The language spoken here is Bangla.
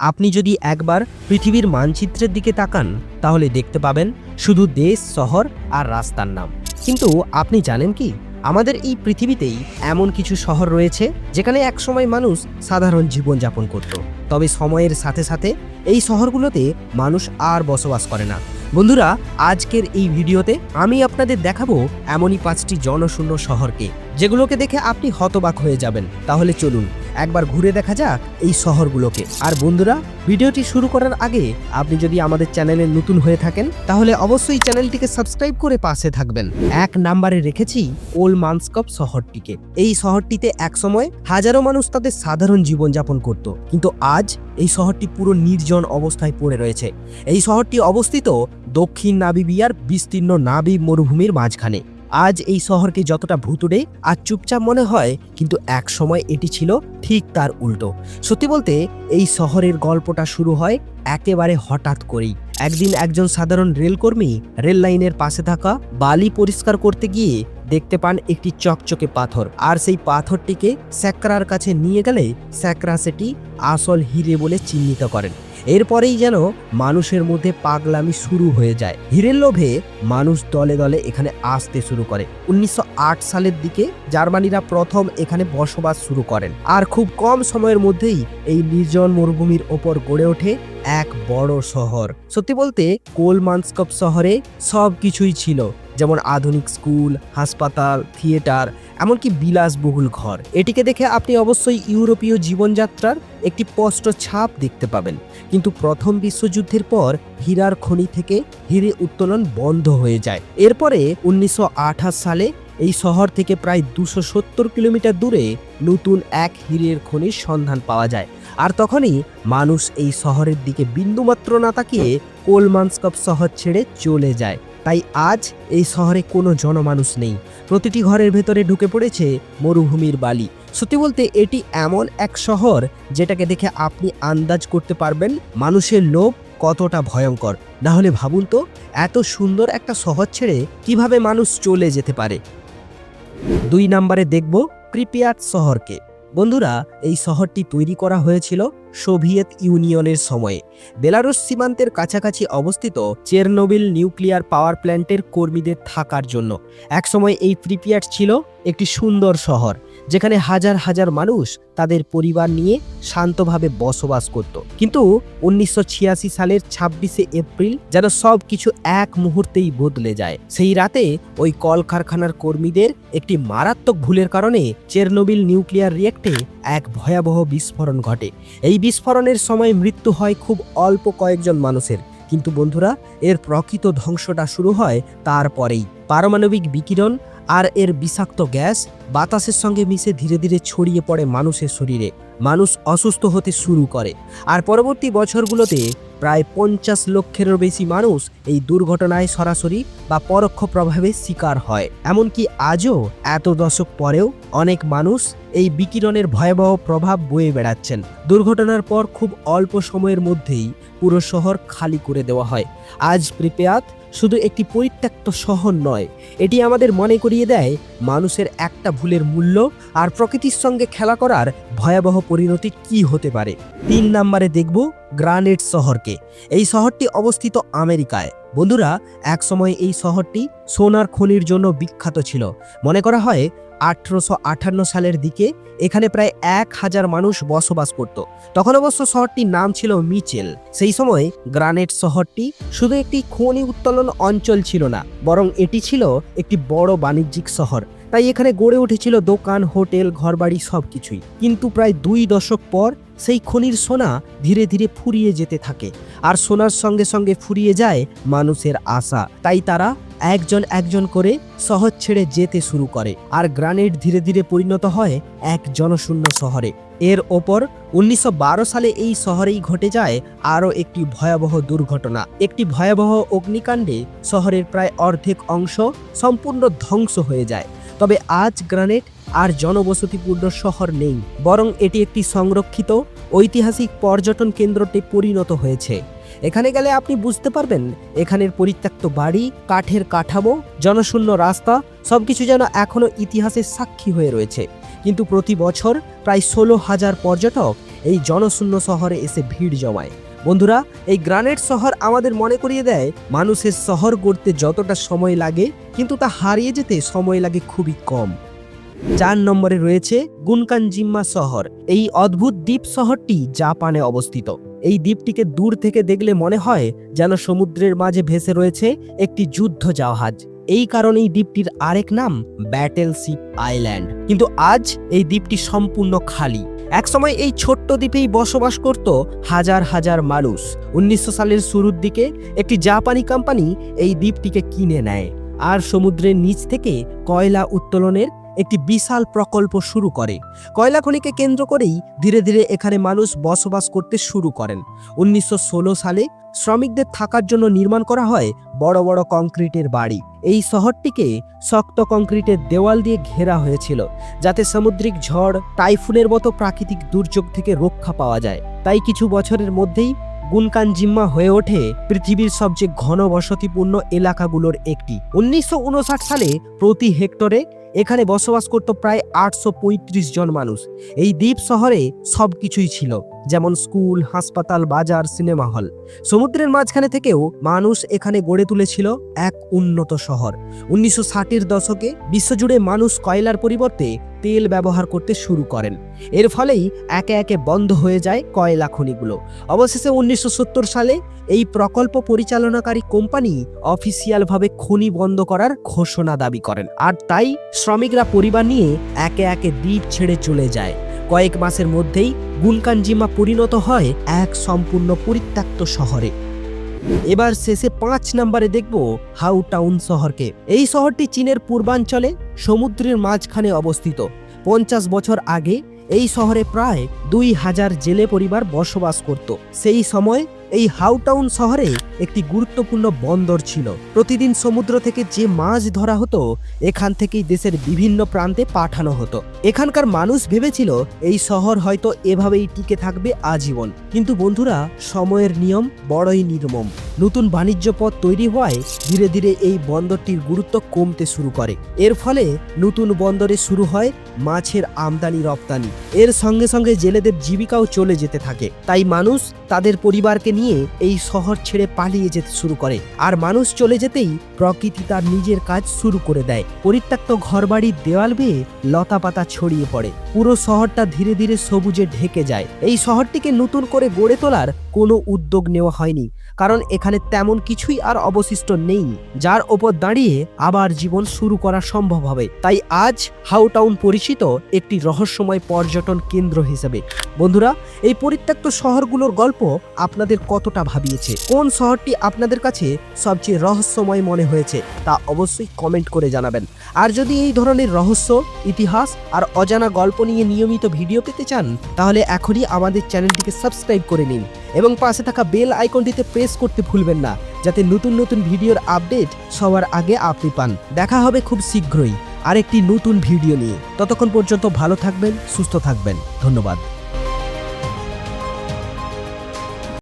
আপনি যদি একবার পৃথিবীর মানচিত্রের দিকে তাকান, তাহলে দেখতে পাবেন শুধু দেশ, শহর আর রাস্তার নাম। কিন্তু আপনি জানেন কি? আমাদের এই পৃথিবীতেই এমন কিছু শহর রয়েছে, যেখানে একসময় মানুষ সাধারণ জীবনযাপন করত। তবে সময়ের সাথে সাথে এই শহরগুলোতে মানুষ আর বসবাস করে না। বন্ধুরা, আজকের এই ভিডিওতে আমি আপনাদের দেখাবো এমনই পাঁচটি জনশূন্য শহরকে। যেগুলোকে দেখে আপনি হতবাক হয়ে যাবেন। তাহলে চলুন, একবার ঘুরে দেখা যাক এই শহরগুলোকে। আর বন্ধুরা, ভিডিওটি শুরু করার আগে আপনি যদি আমাদের চ্যানেলে নতুন হয়ে থাকেন, তাহলে অবশ্যই চ্যানেলটিকে সাবস্ক্রাইব করে পাশে থাকবেন। এক নাম্বারে রেখেছি ওল মানস্কপ শহরটিকে। এই শহরটিতে একসময় হাজারো মানুষ তাদের সাধারণ জীবনযাপন করত। কিন্তু আজ এই শহরটি পুরো নির্জন অবস্থায় পড়ে রয়েছে। এই শহরটি অবস্থিত দক্ষিণ নাবিবিয়ার বিস্তীর্ণ নাবি মরুভূমির মাঝখানে। আজ এই শহরকে যতটা ভুতুড়ে আর চুপচাপ মনে হয়, কিন্তু এক সময় এটি ছিল ঠিক তার উল্টো। সত্যি বলতে, এই শহরের গল্পটা শুরু হয় একেবারে হঠাৎ করেই। একদিন একজন সাধারণ রেলকর্মী রেল লাইনের পাশে থাকা বালি পরিষ্কার করতে গিয়ে দেখতে পান একটি চকচকে পাথর। আর সেই পাথরটিকে স্যাকরার কাছে নিয়ে গেলে স্যাকরা সেটি আসল হিরে বলে চিহ্নিত করেন। এরপরেই যেন মানুষের মধ্যে পাগলামি শুরু হয়ে যায়। হীরের লোভে মানুষ দলে দলে এখানে আসতে শুরু করে। উনিশশো আট সালের দিকে জার্মানিরা প্রথম এখানে বসবাস শুরু করেন। আর খুব কম সময়ের মধ্যেই এই নির্জন মরুভূমির ওপর গড়ে ওঠে এক বড় শহর। সত্যি বলতে, কোলমানস্কপ শহরে সব কিছুই ছিল। যেমন আধুনিক স্কুল, হাসপাতাল, থিয়েটার, এমনকি বিলাসবহুল ঘর। এটিকে দেখে আপনি অবশ্যই ইউরোপীয় জীবনযাত্রার একটি স্পষ্ট ছাপ দেখতে পাবেন। কিন্তু প্রথম বিশ্বযুদ্ধের পর হীরার খনি থেকে হিরে উত্তোলন বন্ধ হয়ে যায়। এরপরে উনিশশো আঠাশ সালে এই শহর থেকে প্রায় দুশো সত্তর কিলোমিটার দূরে নতুন এক হীরের খনির সন্ধান পাওয়া যায়। আর তখনই মানুষ এই শহরের দিকে বিন্দুমাত্র না তাকিয়ে কোলমানস্কপ শহর ছেড়ে চলে যায়। তাই আজ এই শহরে কোনো জনমানুষ নেই। প্রতিটি ঘরের ভেতরে ঢুকে পড়েছে মরুভূমির বালি। সত্যি বলতে এটি এমন এক শহর যেটাকে দেখে আপনি আন্দাজ করতে পারবেন মানুষের লোভ কতটা ভয়ঙ্কর। না হলে ভাবুন তো, এত সুন্দর একটা শহর ছেড়ে কীভাবে মানুষ চলে যেতে পারে? দুই নম্বরে দেখব প্রিপিয়াত শহরকে। বন্ধুরা, এই শহরটি তৈরি করা হয়েছিল সোভিয়েত ইউনিয়নের সময়ে। বেলারুস সীমান্তের কাছাকাছি অবস্থিত চেরনোবিল নিউক্লিয়ার পাওয়ার প্ল্যান্টের কর্মীদের থাকার জন্য। একসময় এই প্রিপিয়াট ছিল একটি সুন্দর শহর, যেখানে হাজার হাজার মানুষ তাদের পরিবার নিয়ে শান্তভাবে বসবাস করত। কিন্তু উনিশশো ছিয়াশি সালের ছাব্বিশে এপ্রিল যেন সব কিছু এক মুহূর্তেই বদলে যায়। সেই রাতে ওই কলকারখানার কর্মীদের একটি মারাত্মক ভুলের কারণে চেরনোবিল নিউক্লিয়ার রিয়েক্টে এক ভয়াবহ বিস্ফোরণ ঘটে। এই বিস্ফোরণের সময় মৃত্যু হয় খুব অল্প কয়েকজন মানুষের। কিন্তু বন্ধুরা, এর প্রকৃত ধ্বংসটা শুরু হয় তারপরেই। পারমাণবিক বিকিরণ আর এর বিষাক্ত গ্যাস বাতাসের সঙ্গে মিশে ধীরে ধীরে ছড়িয়ে পড়ে মানুষের শরীরে। মানুষ অসুস্থ হতে শুরু করে। আর পরবর্তী বছরগুলোতে প্রায় পঞ্চাশ লক্ষেরও বেশি মানুষ এই দুর্ঘটনায় সরাসরি বা পরোক্ষ প্রভাবে শিকার হয়। এমনকি আজও এত দশক পরেও অনেক মানুষ এই বিকিরণের ভয়াবহ প্রভাব বয়ে বেড়াচ্ছেন। দুর্ঘটনার পর খুব অল্প সময়ের মধ্যেই পুরো শহর খালি করে দেওয়া হয়। আজ প্রিপেয়াত শুধু একটি পরিত্যক্ত শহর নয়, এটি আমাদের মনে করিয়ে দেয় মানুষের একটা ভুলের মূল্য আর প্রকৃতির সঙ্গে খেলা করার ভয়াবহ পরিণতি কি হতে পারে। তিন নম্বরে দেখব গ্রানেড শহরকে। এই শহরটি অবস্থিত আমেরিকায়। বন্ধুরা, একসময় এই শহরটি সোনার খনির জন্য বিখ্যাত ছিল। মনে করা হয় আঠারোশো সালের দিকে এখানে প্রায় এক হাজার মানুষ বসবাস করত। তখন অবশ্য শহরটির নাম ছিল মিচেল। সেই সময় গ্রানেট শহরটি শুধু একটি খনি উত্তোলন অঞ্চল ছিল না, বরং এটি ছিল একটি বড় বাণিজ্যিক শহর। তাই এখানে গড়ে উঠেছিল দোকান, হোটেল, ঘরবাড়ি সব কিছুই কিন্তু প্রায় দুই দশক পর সেই খনির সোনা ধীরে ধীরে ফুরিয়ে যেতে থাকে। আর সোনার সঙ্গে সঙ্গে ফুরিয়ে যায় মানুষের আশা। তাই তারা একজন একজন করে শহর ছেড়ে যেতে শুরু করে। আর গ্রানেড ধীরে ধীরে পরিণত হয় এক জনশূন্য শহরে। এর ওপর উনিশশো বারো সালে এই শহরেই ঘটে যায় আরও একটি ভয়াবহ দুর্ঘটনা। একটি ভয়াবহ অগ্নিকাণ্ডে শহরের প্রায় অর্ধেক অংশ সম্পূর্ণ ধ্বংস হয়ে যায়। তবে আজ গ্রানেট আর জনবসতিপূর্ণ শহর নেই, বরং এটি একটি সংরক্ষিত, ঐতিহাসিক পর্যটন কেন্দ্রতে পরিণত হয়েছে। এখানে গেলে আপনি বুঝতে পারবেন, এখানের পরিত্যক্ত বাড়ি, কাঠের কাঠামো, জনশূন্য রাস্তা, সবকিছু যেন এখনও ইতিহাসের সাক্ষী হয়ে রয়েছে। কিন্তু প্রতি বছর প্রায় ষোলো হাজার পর্যটক এই জনশূন্য শহরে এসে ভিড় জমায়। বন্ধুরা, এই গ্রানেট শহর আমাদের মনে করিয়ে দেয়, মানুষের শহর গড়তে যতটা সময় লাগে, কিন্তু তা হারিয়ে যেতে সময় লাগে খুবই কম। চার নম্বরে রয়েছে গুনকানজিম্মা শহর। এই অদ্ভুত দ্বীপ শহরটি জাপানে অবস্থিত। এই দ্বীপটিকে দূর থেকে দেখলে মনে হয় যেন সমুদ্রের মাঝে ভেসে রয়েছে একটি যুদ্ধ জাহাজ। এই কারণেই দ্বীপটির আরেক নাম ব্যাটেল শিপ আইল্যান্ড কিন্তু আজ এই দ্বীপটি সম্পূর্ণ খালি। একসময় এই ছোট্ট দ্বীপেই বসবাস করত হাজার হাজার মানুষ। উনিশশো সালের শুরুর দিকে একটি জাপানি কোম্পানি এই দ্বীপটিকে কিনে নেয়। আর সমুদ্রের নিচ থেকে কয়লা উত্তোলনের একটি বিশাল প্রকল্প শুরু করে। কয়লা খনিকে কেন্দ্র করেই ধীরে ধীরে এখানে মানুষ বসবাস করতে শুরু করেন। উনিশশো ষোলো সালে শ্রমিকদের থাকার জন্য নির্মাণ করা হয় বড় বড় কংক্রিটের বাড়ি। এই শহরটিকে শক্ত কংক্রিটের দেওয়াল দিয়ে ঘেরা হয়েছিল, যাতে সামুদ্রিক ঝড়, টাইফুনের মতো প্রাকৃতিক দুর্যোগ থেকে রক্ষা পাওয়া যায়। তাই কিছু বছরের মধ্যেই গুনকান জিম্মা হয়ে ওঠে পৃথিবীর সবচেয়ে ঘন বসতিপূর্ণ এলাকাগুলোর একটি। উনিশশো উনষাট সালে প্রতি হেক্টরে এখানে বসবাস করত প্রায় আটশো পঁয়ত্রিশ জন মানুষ। এই দ্বীপ শহরে সব কিছুই ছিল। যেমন স্কুল, হাসপাতাল, বাজার, সিনেমা হল। সমুদ্রের মাঝখানে থেকেও মানুষ এখানে গড়ে তুলেছিল এক উন্নত শহর। উনিশশো ষাটের দশকে বিশ্বজুড়ে মানুষ কয়লার পরিবর্তে তেল ব্যবহার করতে শুরু করেন। এর ফলেই একে একে বন্ধ হয়ে যায় কয়লা খনিগুলো। অবশেষে উনিশশো সত্তর সালে এই প্রকল্প পরিচালনাকারী কোম্পানি অফিসিয়ালভাবে খনি বন্ধ করার ঘোষণা দাবি করেন। আর তাই শ্রমিকরা পরিবার নিয়ে একে একে দ্বীপ ছেড়ে চলে যায়। কয়েক মাসের মধ্যেই গুনকানজিমা পরিণত হয় এক সম্পূর্ণ পরিত্যক্ত শহরে। এবার শেষে পাঁচ নম্বরে দেখব হাউ টাউন শহরকে। এই শহরটি চীনের পূর্বাঞ্চলে সমুদ্রের মাঝখানে অবস্থিত। পঞ্চাশ বছর আগে এই শহরে প্রায় দুই হাজার জেলে পরিবার বসবাস করত। সেই সময় এই হাউটাউন শহরে একটি গুরুত্বপূর্ণ বন্দর ছিল। প্রতিদিন সমুদ্র থেকে যে মাছ ধরা হতো, এখান থেকেই দেশের বিভিন্ন প্রান্তে পাঠানো হতো। এখানকার মানুষ ভেবেছিল, এই শহর হয়তো এভাবেই টিকে থাকবে আজীবন। কিন্তু বন্ধুরা, সময়ের নিয়ম বড়ই নির্মম। নতুন বাণিজ্য পথ তৈরি হওয়ায় ধীরে ধীরে এই বন্দরটির গুরুত্ব কমতে শুরু করে। এর ফলে নতুন বন্দরে শুরু হয় মাছের আমদানি রপ্তানি। এর সঙ্গে সঙ্গে জেলেদের জীবিকাও চলে যেতে থাকে। তাই মানুষ তাদের পরিবারকে নিয়ে এই শহর ছেড়ে পালিয়ে যেতে শুরু করে। আর মানুষ চলে যেতেই প্রকৃতি তার নিজের কাজ শুরু করে দেয়। পরিত্যক্ত ঘরবাড়ির দেওয়াল বেয়ে লতাপাতা ছড়িয়ে পড়ে। পুরো শহরটা ধীরে ধীরে সবুজে ঢেকে যায়। এই শহরটিকে নতুন করে গড়ে তোলার কোনো উদ্যোগ নেওয়া হয়নি। কারণ এখানে তেমন কিছুই আর অবশিষ্ট নেই, যার ওপর দাঁড়িয়ে আবার জীবন শুরু করা সম্ভব হবে। তাই আজ হাউটাউন পরিচিত একটি রহস্যময় পর্যটন কেন্দ্র হিসেবে। বন্ধুরা, এই পরিত্যক্ত শহরগুলোর গল্প আপনাদের কতটা ভাবিয়েছে? কোন শহরটি আপনাদের কাছে সবচেয়ে রহস্যময় মনে হয়েছে? তা অবশ্যই কমেন্ট করে জানাবেন। আর যদি এই ধরনের রহস্য, ইতিহাস আর অজানা গল্প নিয়ে নিয়মিত ভিডিও পেতে চান, তাহলে এখনই আমাদের চ্যানেলটিকে সাবস্ক্রাইব করে নিন এবং পাশে থাকা বেল আইকনটিতে প্রেস করতে ভুলবেন না, যাতে নতুন নতুন ভিডিওর আপডেট সবার আগে আপনি পান। দেখা হবে খুব শীঘ্রই আরেকটি নতুন ভিডিও নিয়ে। ততক্ষণ পর্যন্ত ভালো থাকবেন, সুস্থ থাকবেন। ধন্যবাদ।